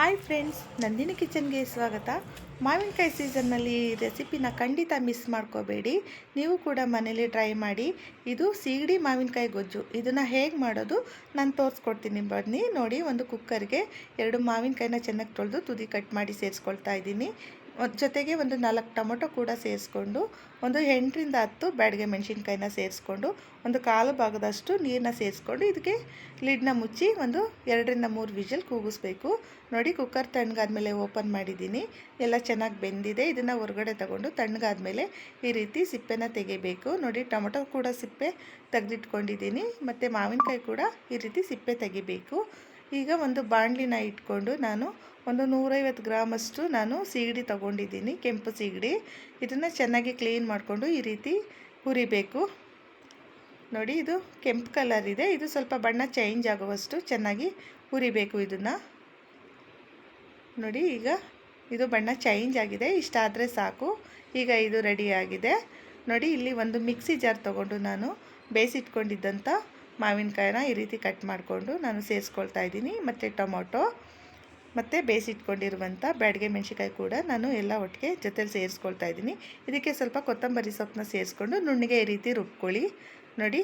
Hi friends, Nandini ಕಿಚನ್ಗೆ ಸ್ವಾಗತ. ಮಾವಿನಕಾಯಿ ಸೀಸನ್ನಲ್ಲಿ ಈ ರೆಸಿಪಿನ ಖಂಡಿತ ಮಿಸ್ ಮಾಡ್ಕೋಬೇಡಿ. ನೀವು ಕೂಡ ಮನೇಲಿ ಟ್ರೈ ಮಾಡಿ. ಇದು ಸೀಗಡಿ ಮಾವಿನಕಾಯಿ ಗೊಜ್ಜು. ಇದನ್ನು ಹೇಗೆ ಮಾಡೋದು ನಾನು ತೋರಿಸ್ಕೊಡ್ತೀನಿ ಬನ್ನಿ. ನೋಡಿ, ಒಂದು ಕುಕ್ಕರ್ಗೆ ಎರಡು ಮಾವಿನಕಾಯಿನ ಚೆನ್ನಾಗಿ ತೊಳೆದು ತುದಿ ಕಟ್ ಮಾಡಿ ಸೇರಿಸ್ಕೊಳ್ತಾ ಇದ್ದೀನಿ. ಜೊತೆಗೆ ಒಂದು ನಾಲ್ಕು ಟೊಮೊಟೊ ಕೂಡ ಸೇರಿಸ್ಕೊಂಡು ಒಂದು ಎಂಟರಿಂದ ಹತ್ತು ಬ್ಯಾಡಿಗೆ ಮೆಣಸಿನ್ಕಾಯಿನ ಸೇರಿಸ್ಕೊಂಡು ಒಂದು ಕಾಲು ಭಾಗದಷ್ಟು ನೀರನ್ನ ಸೇರಿಸ್ಕೊಂಡು ಇದಕ್ಕೆ ಲಿಡ್ನ ಮುಚ್ಚಿ ಒಂದು ಎರಡರಿಂದ ಮೂರು ವಿಷಲ್ ಕೂಗಿಸ್ಬೇಕು. ನೋಡಿ ಕುಕ್ಕರ್ ತಣ್ಣಗಾದ್ಮೇಲೆ ಓಪನ್ ಮಾಡಿದ್ದೀನಿ. ಎಲ್ಲ ಚೆನ್ನಾಗಿ ಬೆಂದಿದೆ. ಇದನ್ನು ಹೊರಗಡೆ ತಗೊಂಡು ತಣ್ಣಗಾದ್ಮೇಲೆ ಈ ರೀತಿ ಸಿಪ್ಪೆನ ತೆಗಿಬೇಕು. ನೋಡಿ ಟೊಮೊಟೊ ಕೂಡ ಸಿಪ್ಪೆ ತೆಗೆದಿಟ್ಕೊಂಡಿದ್ದೀನಿ. ಮತ್ತು ಮಾವಿನಕಾಯಿ ಕೂಡ ಈ ರೀತಿ ಸಿಪ್ಪೆ ತೆಗಿಬೇಕು. ಈಗ ಒಂದು ಬಾಣಲಿನ ಇಟ್ಕೊಂಡು ನಾನು ಒಂದು ನೂರೈವತ್ತು ಗ್ರಾಮಷ್ಟು ನಾನು ಸೀಗಡಿ ತೊಗೊಂಡಿದ್ದೀನಿ, ಕೆಂಪು ಸೀಗಡಿ. ಇದನ್ನು ಚೆನ್ನಾಗಿ ಕ್ಲೀನ್ ಮಾಡಿಕೊಂಡು ಈ ರೀತಿ ಹುರಿಬೇಕು. ನೋಡಿ, ಇದು ಕೆಂಪು ಕಲರ್ ಇದೆ. ಇದು ಸ್ವಲ್ಪ ಬಣ್ಣ ಚೇಂಜ್ ಆಗುವಷ್ಟು ಚೆನ್ನಾಗಿ ಹುರಿಬೇಕು ಇದನ್ನು. ನೋಡಿ, ಈಗ ಇದು ಬಣ್ಣ ಚೇಂಜ್ ಆಗಿದೆ. ಇಷ್ಟಾದರೆ ಸಾಕು. ಈಗ ಇದು ರೆಡಿಯಾಗಿದೆ ನೋಡಿ, ಇಲ್ಲಿ ಒಂದು ಮಿಕ್ಸಿ ಜಾರ್ ತೊಗೊಂಡು ನಾನು ಬೇಯಿಸಿಟ್ಕೊಂಡಿದ್ದಂಥ ಮಾವಿನಕಾಯಿನ ಈ ರೀತಿ ಕಟ್ ಮಾಡಿಕೊಂಡು ನಾನು ಸೇರಿಸ್ಕೊಳ್ತಾ ಇದ್ದೀನಿ. ಮತ್ತು ಟೊಮೊಟೊ, ಮತ್ತು ಬೇಯಿಸಿಟ್ಕೊಂಡಿರುವಂಥ ಬ್ಯಾಡಿಗೆ ಮೆಣಸಿಕಾಯಿ ಕೂಡ ನಾನು ಎಲ್ಲ ಒಟ್ಟಿಗೆ ಜೊತೆಲಿ ಸೇರಿಸ್ಕೊಳ್ತಾ ಇದ್ದೀನಿ. ಇದಕ್ಕೆ ಸ್ವಲ್ಪ ಕೊತ್ತಂಬರಿ ಸೊಪ್ಪನ್ನ ಸೇರಿಸ್ಕೊಂಡು ನುಣ್ಣಗೆ ಈ ರೀತಿ ರುಬ್ಕೊಳ್ಳಿ. ನೋಡಿ,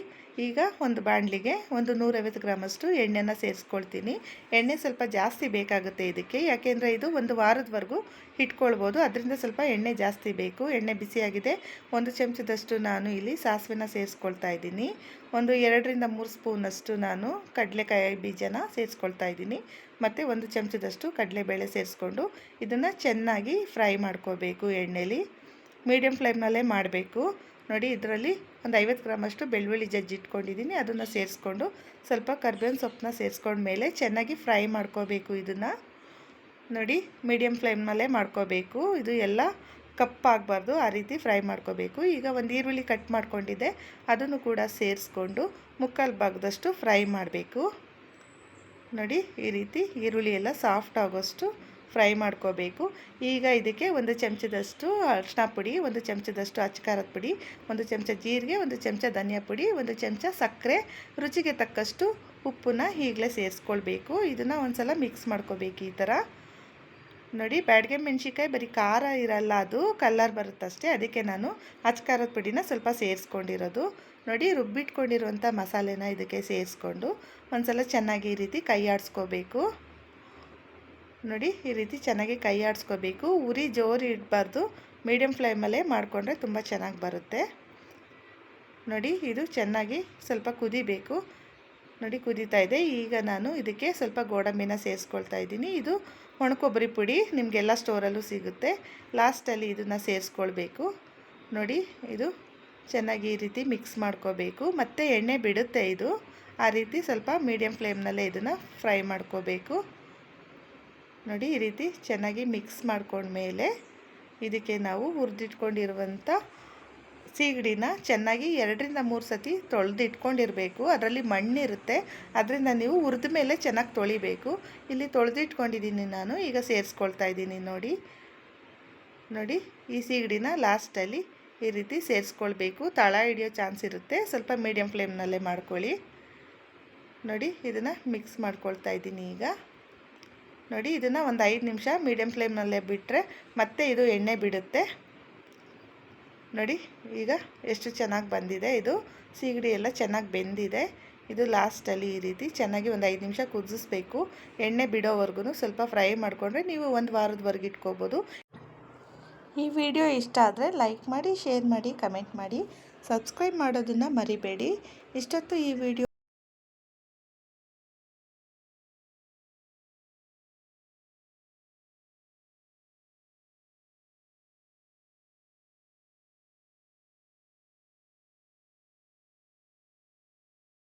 ಈಗ ಒಂದು ಬಾಣಲಿಗೆ ಒಂದು ನೂರೈವತ್ತು ಗ್ರಾಮಷ್ಟು ಎಣ್ಣೆನ ಸೇರಿಸ್ಕೊಳ್ತೀನಿ. ಎಣ್ಣೆ ಸ್ವಲ್ಪ ಜಾಸ್ತಿ ಬೇಕಾಗುತ್ತೆ ಇದಕ್ಕೆ. ಯಾಕೆಂದರೆ ಇದು ಒಂದು ವಾರದವರೆಗೂ ಇಟ್ಕೊಳ್ಬೋದು. ಅದರಿಂದ ಸ್ವಲ್ಪ ಎಣ್ಣೆ ಜಾಸ್ತಿ ಬೇಕು. ಎಣ್ಣೆ ಬಿಸಿಯಾಗಿದೆ. ಒಂದು ಚಮಚದಷ್ಟು ನಾನು ಇಲ್ಲಿ ಸಾಸಿವೆನ ಸೇರಿಸ್ಕೊಳ್ತಾ ಇದ್ದೀನಿ. ಒಂದು ಎರಡರಿಂದ ಮೂರು ಸ್ಪೂನಷ್ಟು ನಾನು ಕಡಲೆಕಾಯಿ ಬೀಜನ ಸೇರಿಸ್ಕೊಳ್ತಾ ಇದ್ದೀನಿ. ಮತ್ತು ಒಂದು ಚಮಚದಷ್ಟು ಕಡಲೆಬೇಳೆ ಸೇರಿಸ್ಕೊಂಡು ಇದನ್ನು ಚೆನ್ನಾಗಿ ಫ್ರೈ ಮಾಡ್ಕೋಬೇಕು ಎಣ್ಣೆಲಿ. ಮೀಡಿಯಮ್ ಫ್ಲೇಮ್ನಲ್ಲೇ ಮಾಡಬೇಕು. ನೋಡಿ, ಇದರಲ್ಲಿ ಒಂದು ಐವತ್ತು ಗ್ರಾಮಷ್ಟು ಬೆಳ್ಳುಳ್ಳಿ ಜಜ್ಜಿ ಇಟ್ಕೊಂಡಿದ್ದೀನಿ. ಅದನ್ನು ಸೇರಿಸ್ಕೊಂಡು ಸ್ವಲ್ಪ ಕರ್ಬೇವಿನ ಸೊಪ್ಪನ್ನ ಸೇರಿಸ್ಕೊಂಡ ಮೇಲೆ ಚೆನ್ನಾಗಿ ಫ್ರೈ ಮಾಡ್ಕೋಬೇಕು ಇದನ್ನು. ನೋಡಿ ಮೀಡಿಯಮ್ ಫ್ಲೇಮ್ನಲ್ಲೇ ಮಾಡ್ಕೋಬೇಕು. ಇದು ಎಲ್ಲ ಕಪ್ಪಾಗಬಾರ್ದು ಆ ರೀತಿ ಫ್ರೈ ಮಾಡ್ಕೋಬೇಕು. ಈಗ ಒಂದು ಈರುಳ್ಳಿ ಕಟ್ ಮಾಡ್ಕೊಂಡಿದ್ದೆ. ಅದನ್ನು ಕೂಡ ಸೇರಿಸ್ಕೊಂಡು ಮುಕ್ಕಾಲು ಭಾಗದಷ್ಟು ಫ್ರೈ ಮಾಡಬೇಕು. ನೋಡಿ, ಈ ರೀತಿ ಈರುಳ್ಳಿ ಎಲ್ಲ ಸಾಫ್ಟ್ ಆಗೋಷ್ಟು ಫ್ರೈ ಮಾಡ್ಕೋಬೇಕು. ಈಗ ಇದಕ್ಕೆ ಒಂದು ಚಮಚದಷ್ಟು ಅರಿಶಿನ ಪುಡಿ, ಒಂದು ಚಮಚದಷ್ಟು ಅಚ್ಚಕಾರದ ಪುಡಿ, ಒಂದು ಚಮಚ ಜೀರಿಗೆ, ಒಂದು ಚಮಚ ಧನಿಯಾ ಪುಡಿ, ಒಂದು ಚಮಚ ಸಕ್ಕರೆ, ರುಚಿಗೆ ತಕ್ಕಷ್ಟು ಉಪ್ಪನ್ನ ಈಗಲೇ ಸೇರಿಸ್ಕೊಳ್ಬೇಕು. ಇದನ್ನು ಒಂದು ಸಲ ಮಿಕ್ಸ್ ಮಾಡ್ಕೋಬೇಕು ಈ ಥರ. ನೋಡಿ, ಬ್ಯಾಡ್ಗೆ ಮೆಣಸಿಕಾಯಿ ಬರೀ ಖಾರ ಇರಲ್ಲ ಅದು ಕಲ್ಲರ್ ಬರುತ್ತಷ್ಟೇ, ಅದಕ್ಕೆ ನಾನು ಅಚ್ಚಕಾರದ ಪುಡಿನ ಸ್ವಲ್ಪ ಸೇರಿಸ್ಕೊಂಡಿರೋದು. ನೋಡಿ, ರುಬ್ಬಿಟ್ಕೊಂಡಿರುವಂಥ ಮಸಾಲೆನ ಇದಕ್ಕೆ ಸೇರಿಸ್ಕೊಂಡು ಒಂದು ಸಲ ಚೆನ್ನಾಗಿ ಈ ರೀತಿ ಕೈ ಆಡಿಸ್ಕೋಬೇಕು ನೋಡಿ, ಈ ರೀತಿ ಚೆನ್ನಾಗಿ ಕೈ ಆಡಿಸ್ಕೋಬೇಕು ಉರಿ ಜೋರು ಇಡಬಾರ್ದು. ಮೀಡಿಯಮ್ ಫ್ಲೇಮಲ್ಲೇ ಮಾಡಿಕೊಂಡ್ರೆ ತುಂಬ ಚೆನ್ನಾಗಿ ಬರುತ್ತೆ. ನೋಡಿ, ಇದು ಚೆನ್ನಾಗಿ ಸ್ವಲ್ಪ ಕುದಿಬೇಕು. ನೋಡಿ, ಕುದೀತಾ ಇದೆ. ಈಗ ನಾನು ಇದಕ್ಕೆ ಸ್ವಲ್ಪ ಗೋಡಂಬಿನ ಸೇರಿಸ್ಕೊಳ್ತಾ ಇದ್ದೀನಿ. ಇದು ಒಣಕೊಬ್ಬರಿ ಪುಡಿ ನಿಮಗೆಲ್ಲ ಸ್ಟೋರಲ್ಲೂ ಸಿಗುತ್ತೆ. ಲಾಸ್ಟಲ್ಲಿ ಇದನ್ನು ಸೇರಿಸ್ಕೊಳ್ಬೇಕು. ನೋಡಿ, ಇದು ಚೆನ್ನಾಗಿ ಈ ರೀತಿ ಮಿಕ್ಸ್ ಮಾಡ್ಕೋಬೇಕು. ಮತ್ತು ಎಣ್ಣೆ ಬಿಡುತ್ತೆ ಇದು. ಆ ರೀತಿ ಸ್ವಲ್ಪ ಮೀಡಿಯಮ್ ಫ್ಲೇಮ್ನಲ್ಲೇ ಇದನ್ನು ಫ್ರೈ ಮಾಡ್ಕೋಬೇಕು. ನೋಡಿ ಈ ರೀತಿ ಚೆನ್ನಾಗಿ ಮಿಕ್ಸ್ ಮಾಡ್ಕೊಂಡ್ಮೇಲೆ ಇದಕ್ಕೆ ನಾವು ಹುರಿದಿಟ್ಕೊಂಡಿರುವಂಥ ಸೀಗಡಿನ ಚೆನ್ನಾಗಿ ಎರಡರಿಂದ ಮೂರು ಸತಿ ತೊಳೆದಿಟ್ಕೊಂಡಿರಬೇಕು. ಅದರಲ್ಲಿ ಮಣ್ಣಿರುತ್ತೆ. ಅದರಿಂದ ನೀವು ಹುರಿದ ಮೇಲೆ ಚೆನ್ನಾಗಿ ತೊಳಿಬೇಕು. ಇಲ್ಲಿ ತೊಳೆದಿಟ್ಕೊಂಡಿದ್ದೀನಿ ನಾನು. ಈಗ ಸೇರಿಸ್ಕೊಳ್ತಾ ಇದ್ದೀನಿ ನೋಡಿ. ನೋಡಿ ಈ ಸೀಗಡಿನ ಲಾಸ್ಟಲ್ಲಿ ಈ ರೀತಿ ಸೇರಿಸ್ಕೊಳ್ಬೇಕು. ತಳ ಹಿಡಿಯೋ ಚಾನ್ಸ್ ಇರುತ್ತೆ. ಸ್ವಲ್ಪ ಮೀಡಿಯಮ್ ಫ್ಲೇಮ್ನಲ್ಲೇ ಮಾಡ್ಕೊಳ್ಳಿ. ನೋಡಿ ಇದನ್ನು ಮಿಕ್ಸ್ ಮಾಡ್ಕೊಳ್ತಾ ಇದ್ದೀನಿ ಈಗ. ನೋಡಿ, ಇದನ್ನು ಒಂದು ಐದು ನಿಮಿಷ ಮೀಡಿಯಮ್ ಫ್ಲೇಮ್ನಲ್ಲೇ ಬಿಟ್ಟರೆ ಮತ್ತೆ ಇದು ಎಣ್ಣೆ ಬಿಡುತ್ತೆ. ನೋಡಿ, ಈಗ ಎಷ್ಟು ಚೆನ್ನಾಗಿ ಬಂದಿದೆ ಇದು. ಸೀಗಡಿ ಎಲ್ಲ ಚೆನ್ನಾಗಿ ಬೆಂದಿದೆ. ಇದು ಲಾಸ್ಟಲ್ಲಿ ಈ ರೀತಿ ಚೆನ್ನಾಗಿ ಒಂದು ಐದು ನಿಮಿಷ ಕುದಿಸ್ಬೇಕು. ಎಣ್ಣೆ ಬಿಡೋವರೆಗೂ ಸ್ವಲ್ಪ ಫ್ರೈ ಮಾಡಿಕೊಂಡ್ರೆ ನೀವು ಒಂದು ವಾರದವರೆಗೆ ಇಟ್ಕೋಬೋದು. ಈ ವಿಡಿಯೋ ಇಷ್ಟ ಆದರೆ ಲೈಕ್ ಮಾಡಿ ಶೇರ್ ಮಾಡಿ ಕಮೆಂಟ್ ಮಾಡಿ. ಸಬ್ಸ್ಕ್ರೈಬ್ ಮಾಡೋದನ್ನು ಮರಿಬೇಡಿ. ಇಷ್ಟೊತ್ತು ಈ ವಿಡಿಯೋ